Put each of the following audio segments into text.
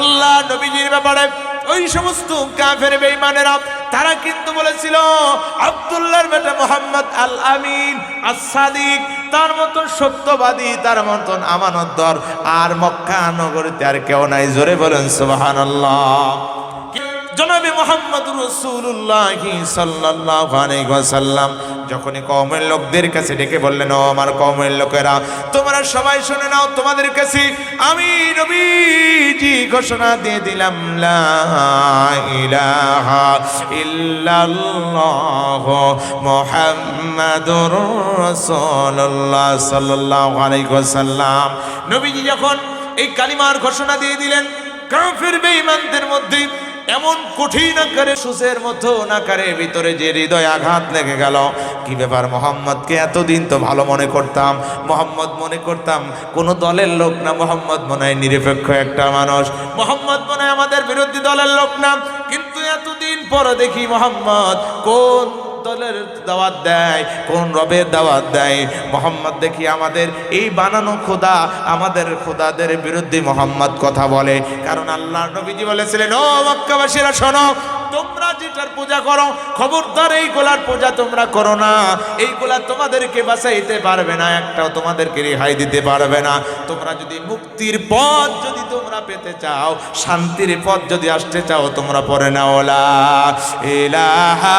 আল্লাহ নবীজির ব্যাপারে ওই সমস্ত কাফের বেঈমানেরা, তারা কিন্তু বলেছিল, আব্দুল্লাহর বেটা মোহাম্মদ আল আমিন আসাদিক তার মতন সত্যবাদী, তার মতন আমানতদার, আর মক্কা নগরীতে আর কেউ নাই। জোরে বলেন, সুবহানাল্লাহ। জনাবে মোহাম্মদ রসুল্লাহ আলাইহি ওয়াসাল্লাম, যখনই কওমের লোকদের কাছে ডেকে বললেন আমার কওমের লোকেরা, তোমরা সবাই শুনে নাও, তোমাদের কাছে আমি নবীজি ঘোষণা দিয়ে দিলাম মুহাম্মাদুর রাসূলুল্লাহ সাল্লাল্লাহু আলাইহি ওয়াসাল্লাম। নবীজি যখন এই কালিমার ঘোষণা দিয়ে দিলেন, কাফের বেঈমানদের মধ্যে এমন কঠিন আকারে সুসের মতো নাকারে ভিতরে যে হৃদয় আঘাত লেগে গেল। কি ব্যাপার মোহাম্মদকে? এতদিন তো ভালো মনে করতাম। মোহাম্মদ মনে করতাম, কোন দলের লোক না, মোহাম্মদ মনে হয় নিরপেক্ষ একটা মানুষ। মোহাম্মদ মনে আমাদের বিরোধী দলের লোক না। কিন্তু এতদিন পরে দেখি মোহাম্মদ কোন দলের দাওয়াত দেয়, কোন রবের দাওয়াত দেয়? মোহাম্মদ দেখি আমাদের এই বানানো খোদা আমাদের খোদাদের বিরুদ্ধে মোহাম্মদ কথা বলে। কারণ আল্লাহ নবীজি বলেছিলেন, ও মক্কাবাসীরা, শোনো, তোমরা যেটার পূজা করো, খবরদার এই গোলার পূজা তোমরা করো না। এই গোলা তোমাদেরকে বাঁচাইতে পারবে না, একটাও তোমাদেরকে রেহাই দিতে পারবে না। তোমরা যদি মুক্তির পথ যদি তোমরা পেতে চাও, শান্তির পথ যদি আসতে চাও, তোমরা পরে না ওলা ইলাহা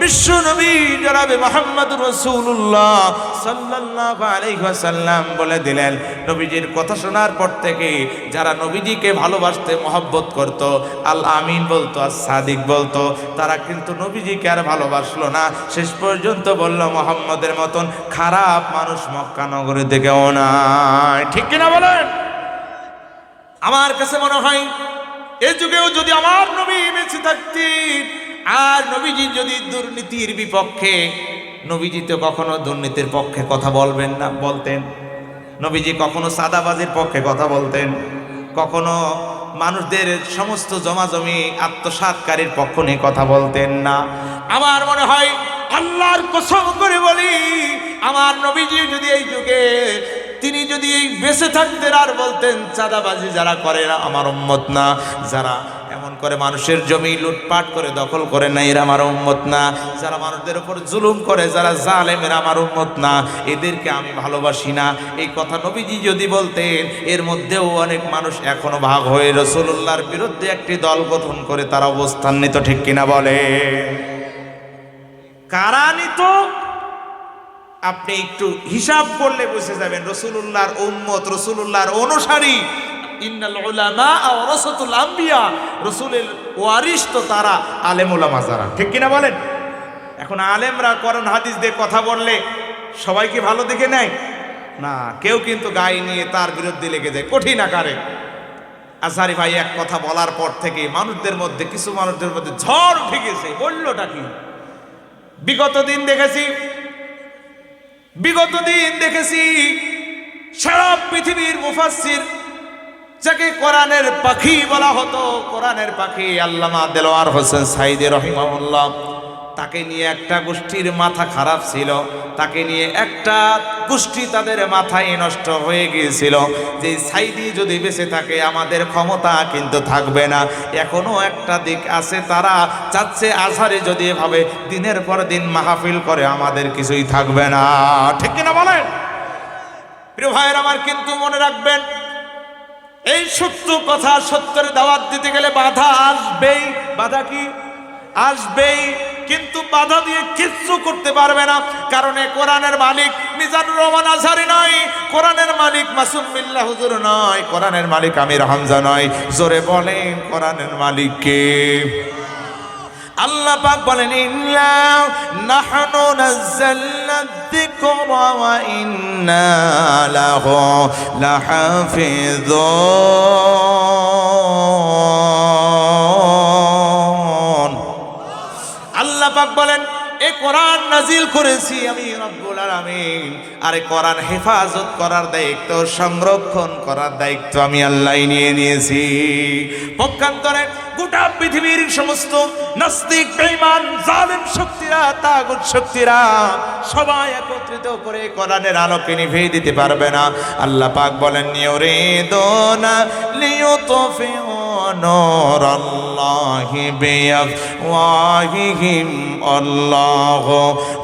বিশ্ব নবী জনাবে মোহাম্মদ রসুল্লাহ সাল্লাল্লাহু আলাইহি ওয়াসাল্লাম বলে দিলেন, নবীজির কথা শোনার পর থেকে যারা নবীজিকে ভালোবাসতে, মহব্বত করত আল আমিন বলতো আর সাদিক বলতো, তারা কিন্তু নবীজিকে আর ভালোবাসলো না। শেষ পর্যন্ত বলল, মোহাম্মদের মতন খারাপ মানুষ মক্কা নগরী থেকেও নাই। ঠিক কিনা বলেন? আমার কাছে মনে হয়, এ যুগেও যদি আমার নবী বেঁচে থাকতেন আর নবীজি যদি দুর্নীতির বিপক্ষে, নবীজি তো কখনো দুর্নীতির পক্ষে কথা বলবেন না, বলতেন। নবীজি কখনো সাদাবাজির পক্ষে কথা বলতেন। কখনো মানুষদের সমস্ত জমাজমি আত্মসাৎকারীর পক্ষ নিয়ে কথা বলতেন না। আমার মনে হয় আল্লাহর কসম করে বলি, আমার নবীজি যদি এই যুগে তিনি যদি এই বেঁচে থাকতেন আর বলতেন, চাঁদাবাজি যারা করে না, আমার উম্মত না। যারা এমন করে মানুষের জমি লুটপাট করে, দখল করে না, এরা আমার উম্মত না। যারা মানুষদের উপর জুলুম করে, যারা জালেম, এরা আমার উম্মত না। এদেরকে আমি ভালোবাসি না। এই কথা নবীজি যদি বলতেন, এর মধ্যেও অনেক মানুষ এখনও ভাগ হয়ে রসুল্লাহর বিরুদ্ধে একটি দল গঠন করে তারা অবস্থান নিত, ঠিক কিনা বলে কারা নিত? আপনি একটু হিসাব করলে বুঝে যাবেন রসুল্লাহর উম্মত রসুল্লাহর অনুসারী। রসুলের ওয়ারিস তো তারা আলেম উলামা যারা। ঠিক কিনা বলেন? এখন আলেমরা করন হাদিস দিয়ে কথা বললে সবাই কি ভালো দেখে নেয়? না, কেউ কিন্তু গায়ে নিয়ে তার বিরুদ্ধে লেগে যায়, কঠিন আকারে। আসারি ভাই, এক কথা বলার পর থেকে মানুষদের মধ্যে, কিছু মানুষদের মধ্যে ঝড় উঠে গেছে, বললোটা কি? বিগত দিন দেখেছি বিগত দিন দেখেছি সারা পৃথিবীর মুফাসির যাকে কোরআনের পাখি বলা হতো, কোরআনের পাখি আল্লামা দেলোয়ার হোসেন সাইদে রহিমাউল্লাহ তাকে নিয়ে একটা গোষ্ঠীর মাথা খারাপ ছিল। তাকে নিয়ে একটা গোষ্ঠী তাদের মাথায় নষ্ট হয়ে গিয়েছিল। যে সাইদি যদি বেঁচে থাকে, আমাদের ক্ষমতা কিন্তু থাকবে না। এখনও একটা দিক আছে, তারা চাচ্ছে আজহারে যদি এভাবে দিনের পর দিন মাহফিল করে, আমাদের কিছুই থাকবে না। ঠিক কিনা বলেন? প্রিয় ভাইয়ের আমার কিন্তু মনে রাখবেন, এই সত্য কথা সত্যের দাওয়াত দিতে গেলে বাধা আসবেই। বাধা কি? আসবেই। কিন্তু বাধা দিয়ে কিচ্ছু করতে পারবে না। কারণ এ কোরআনের মালিক মিজানুর রহমান আজহারি নয়, কোরআনের মালিক মাসুম বিল্লাহ হুজুর নয়, কোরআনের মালিক আমির হামজা নয়। জোরে বলেন কোরআনের মালিক কে? আল্লাহ পাক বলেন, ইন্না নাহনু নাযালনা যিকরা ওয়া ইন্না লাহু লাহাফিযুন আল্লাহ পাক বলেন এই কোরআন নাজিল করেছি আমি রব্বুল আলামিন। আরে কোরআন হেফাজত করার দায়িত্ব, সংরক্ষণ করার দায়িত্ব আমি আল্লাহ নিয়ে নিয়েছি। পক্ষান্তরে গোটা পৃথিবীর সমস্ত নাস্তিক, বেঈমান, জালেম শক্তিরা, তাগুত শক্তিরা সবাই একত্রিত করে কোরআনের আলোকে নিভিয়ে দিতে পারবে না। আল্লাহ পাক বলেন, ইউরিদুনা লিয়ুতফিউ নূর আল্লাহি বিআফওয়াহিহিম আল্লাহু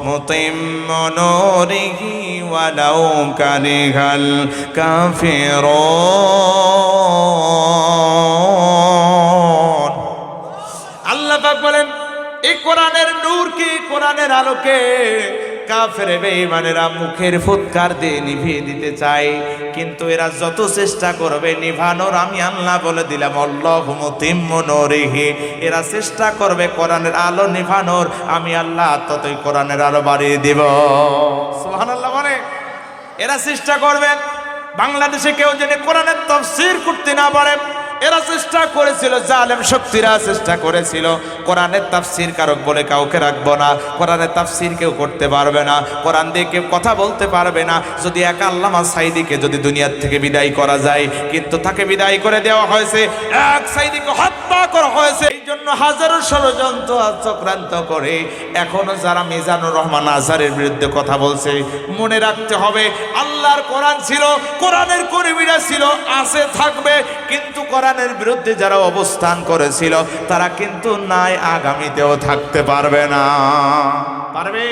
মুতিম্মু নূরিহি ওয়ালাউ কারিহাল কাফিরুন আল্লাহ বলেন, এই কোরআনের নূর কি? কোরআনের আলোকে কাফের বেঈমানেরা মুখের ফুৎকার দিয়ে নিভিয়ে দিতে চায়। কিন্তু এরা যত চেষ্টা করবে নিভানোর আমি আল্লাহ বলে দিলাম আল্লাহ মুতিম্মু নূরিহি। এরা চেষ্টা করবে কোরআনের আলো নিভানোর, আমি আল্লাহ ততই কোরআনের আলো বাড়িয়ে দিব। সুবহানাল্লাহ মানে এরা চেষ্টা করবে বাংলাদেশে কেউ যেন কোরআনের তফসির করতে না পারে এরা চেষ্টা করেছিল, জালেম শক্তিরা চেষ্টা করেছিল। কোরআনের তাফসির কারক বলে কাউকে রাখব না। কোরআনের তাফসির কেউ করতে পারবে না। কোরআন দিয়ে কেউ কথা বলতে পারবে না। যদি এক আল্লামা সাইদিকে যদি দুনিয়ার থেকে বিদায় করা যায়, কিন্তু তাকে বিদায় করে দেওয়া হয়েছে, এক সাইদিকে হত্যা করা হয়েছে। এই জন্য হাজারো ষড়যন্ত্র চক্রান্ত করে। এখনও যারা মিজানুর রহমান আজহারের বিরুদ্ধে কথা বলছে, মনে রাখতে হবে, আল্লাহর কোরআন ছিল, কোরআনের কর্মীরা ছিল, আছে, থাকবে, কিন্তু কোরআনের বিরুদ্ধে যারা অবস্থান করেছিল, তারা কিন্তু নাই, আগামীতেও থাকতে পারবে না। পারবে?